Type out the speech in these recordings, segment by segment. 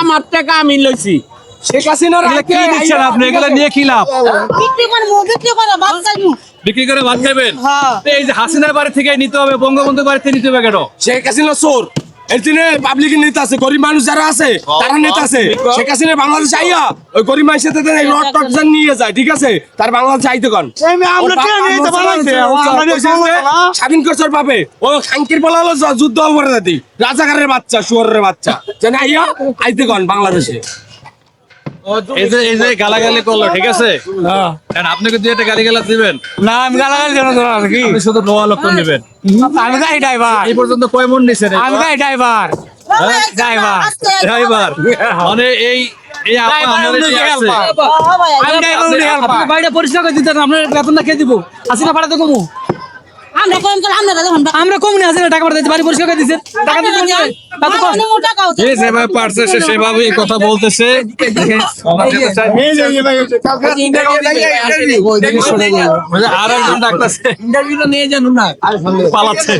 আমার টাকা আমি লইছি। শেখ হাসিনার এগুলা কি আগে দিচ্ছেন আপনি? এগুলা নিয়ে কি লাভ? বিক্রি করে ভাত খাবেন হ্যাঁ। এই যে হাসিনার বাড়ি থেকে নিতে হবে বঙ্গবন্ধু বাড়ি থেকে নিতে হবে কেন? শেখ হাসিনা চোর। জন্য পাবলিকের নেতা আছে গরিব মানুষ যারা আছে তারা নেতা আছে। শেখ হাসিনা বাংলাদেশ আইয়া ওই গরিব মানুষের রড যান নিয়ে যায় ঠিক আছে? তার বাংলাদেশ আইতে কন। স্বাধীন করছর পাবে ও খাঙ্কির বলা যুদ্ধ অপরাধী। রাজাকারের বাচ্চা সুয়ারের বাচ্চা। যেন আইয়া আইতে কন বাংলাদেশে। এই যে এই যে গালাগালি করল ঠিক আছে? কারণ আপনি কি একটা গালি গালা দিবেন? না আমি গালাগালি জানো তো কি। আপনি শুধু নোয়া লক্ষণ দিবেন। আমি গাড়ি ড্রাইভার। এই পর্যন্ত কয় মন নিছেন আমি গাড়ি ড্রাইভার। ড্রাইভার। ড্রাইভার। মানে এই এই আপা আমাদের উনি আছে, আমি ড্রাইভার উনি হেল্পার। বাড়িটা পরিষ্কার করে দিতেন আপনার বেতনটা কে দিব? হাসিনা পাঠাতে কমু। আমরা কম করে আমরা কম নিয়ে হাসিনা টাকা পাঠাতে বাড়ি পরিষ্কার করে টাকা দিতে না? তা তো কম। টাকা যে যেভাবে পারছে সে সেভাবে এই কথা বলতেছে। আর একজন ডাক্তার ইন্টারভিউটা নিয়ে জানো না পালাচ্ছে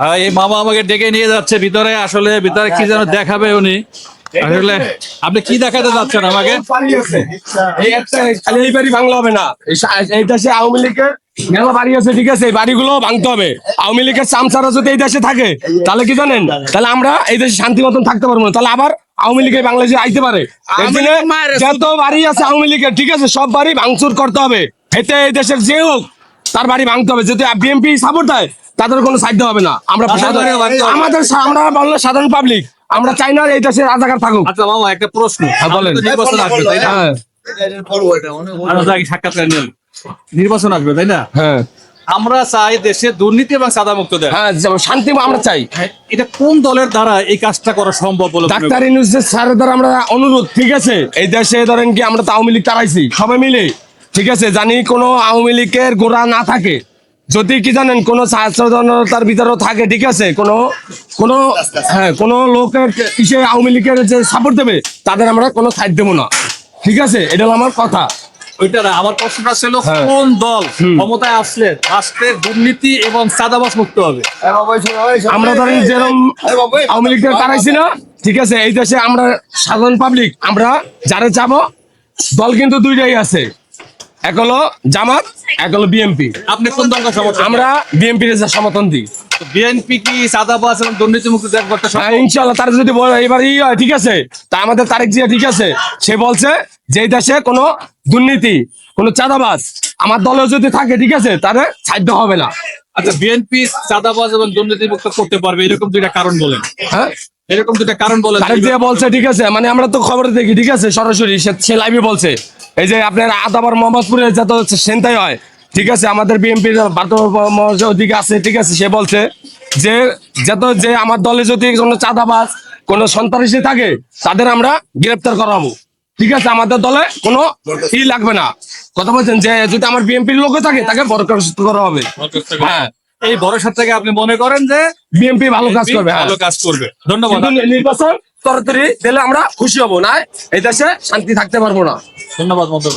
এই মামা আমাকে ডেকে নিয়ে যাচ্ছে ভিতরে আসলে ভিতরে কি যেন দেখাবে উনি। আসলে আপনি কি দেখাতে যাচ্ছেন আমাকে? এই বাড়ি ভাঙলে হবে না। এই দেশে আওয়ামী লীগের মেলা বাড়ি আছে ঠিক আছে? এই বাড়িগুলো ভাঙতে হবে। আওয়ামী লীগের চামচারা যদি এই দেশে থাকে তাহলে কি জানেন? তাহলে আমরা এই দেশে শান্তি মতন থাকতে পারব না। তাহলে আবার আওয়ামী লীগের বাংলাদেশে আইতে পারে। যত বাড়ি আছে আওয়ামী লীগের ঠিক আছে? সব বাড়ি ভাঙচুর করতে হবে। এতে এই দেশের যে হোক তার বাড়ি ভাঙতে হবে। যদি বিএনপি সাপোর্ট দেয় তাদের কোনো সাধ্য হবে না। আমরা। আমাদের আমরা বলল সাধারণ পাবলিক আমরা চাই না এই দেশে রাজাকার থাকুক। আচ্ছা মামা একটা প্রশ্ন। হ্যাঁ, বলেন। নির্বাচন আসবে তাই না? হ্যাঁ। সাক্ষাৎকার নির্বাচন আসবে তাই না? হ্যাঁ। আমরা চাই দেশে দুর্নীতি এবং সাদা মুক্ত হ্যাঁ শান্তি আমরা চাই। এটা কোন দলের দ্বারা এই কাজটা করা সম্ভব বলে ডাক্তার ইউনুসের স্যারের দ্বারা আমরা অনুরোধ ঠিক আছে? এই দেশে ধরেন কি আমরা তো আওয়ামী লীগ তারাইছি সবাই মিলে ঠিক আছে? জানি কোনো আওয়ামী লীগের গোড়া না থাকে। যদি কি জানেন কোনো সচেতনতার ভিতরেও থাকে ঠিক আছে? কোনো কোনো হ্যাঁ কোনো লোকের কিসে আওয়ামী লীগের যে সাপোর্ট দেবে তাদের আমরা কোনো সাইড দেবো না। ঠিক আছে? এটা হলো আমার কথা। ওইটা আমার প্রশ্নটা ছিল হ্যাঁ। কোন দল ক্ষমতায় আসলে রাষ্ট্রের দুর্নীতি এবং মুক্ত হবে? আমরা ধরেন যেরকম আওয়ামী লীগকে তারাইছি না ঠিক আছে? এই দেশে আমরা সাধারণ পাবলিক আমরা যারা যাব দল কিন্তু দুইটাই আছে। এক হলো জামাত এক হলো বিএনপি। আপনি কোন দলকে সমর্থন আমরা বিএনপি এর সমর্থন দিই। বিএনপি কি সাদাবাস এবং দুর্নীতি মুক্ত দেশ করতে হ্যাঁ, সম্ভব? তার যদি বলে এবার ই হয় ঠিক আছে। তা আমাদের তারেক জিয়া ঠিক আছে। সে বলছে যে দেশে কোনো দুর্নীতি কোনো চাঁদাবাজ আমার দলেও যদি থাকে ঠিক আছে তাদের সাধ্য হবে না। আচ্ছা বিএনপি সাদাবাস এবং দুর্নীতি মুক্ত করতে পারবে এরকম দুইটা কারণ বলেন। হ্যাঁ? এরকম দুইটা কারণ বলেন তারেক জিয়া বলছে ঠিক আছে মানে আমরা তো খবর দেখি ঠিক আছে সরাসরি সে- লাইভে বলছে। এই যে আপনার আদাবার মোহাম্মদপুরে যত সেন্তাই হয় ঠিক আছে আমাদের বিএনপির ওদিকে আছে ঠিক আছে সে বলছে যে যত যে আমার দলে যদি কোনো চাঁদাবাজ কোনো সন্ত্রাসী থাকে তাদের আমরা গ্রেপ্তার করাবো। ঠিক আছে আমাদের দলে কোনো ই লাগবে না। কথা বলছেন যে যদি আমার বিএনপির লোক থাকে তাকে বরখাস্ত করা হবে। হ্যাঁ। এই বড় থেকে আপনি মনে করেন যে বিএনপি ভালো কাজ করবে হ্যাঁ। ভালো কাজ করবে। ধন্যবাদ। নির্বাচন তাড়াতাড়ি দিলে আমরা খুশি হব না এই দেশে শান্তি থাকতে পারব না। ধন্যবাদ মন্তব্য